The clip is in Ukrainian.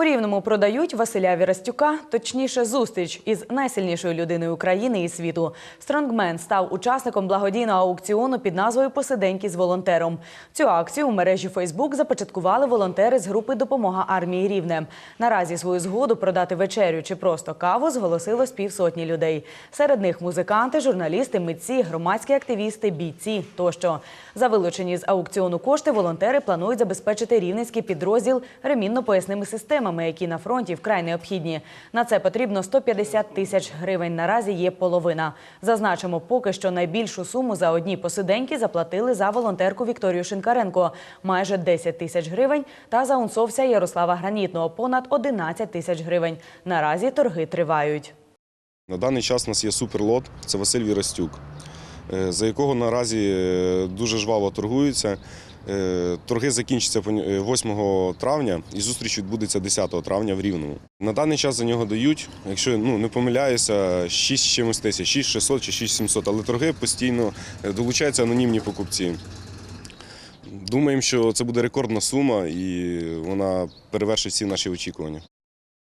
У Рівному продають Василя Вірастюка, точніше, зустріч із найсильнішою людиною України і світу. Стронгмен став учасником благодійного аукціону під назвою Посиденьки з волонтером. Цю акцію у мережі Фейсбук започаткували волонтери з групи Допомога армії Рівне. Наразі свою згоду продати вечерю чи просто каву зголосило з півсотні людей. Серед них музиканти, журналісти, митці, громадські активісти, бійці тощо. За вилучені з аукціону кошти волонтери планують забезпечити рівненський підрозділ ремінно-поясними системами, які на фронті вкрай необхідні. На це потрібно 150 тисяч гривень. Наразі є половина. Зазначимо, поки що найбільшу суму за одні посиденьки заплатили за волонтерку Вікторію Шинкаренко – майже 10 тисяч гривень, та за унцовця Ярослава Гранітного – понад 11 тисяч гривень. Наразі торги тривають. На даний час у нас є суперлот, це Василь Вірастюк, е, за якого наразі е, дуже жваво торгуються. Е, Торги закінчаться е, 8 травня і зустріч відбудеться 10 травня в Рівному. На даний час за нього дають, якщо ну, не помиляюся, 6 з чимось тисяч, 6600 чи 6700, але торги постійно е, долучаються анонімні покупці. Думаємо, що це буде рекордна сума і вона перевершить всі наші очікування.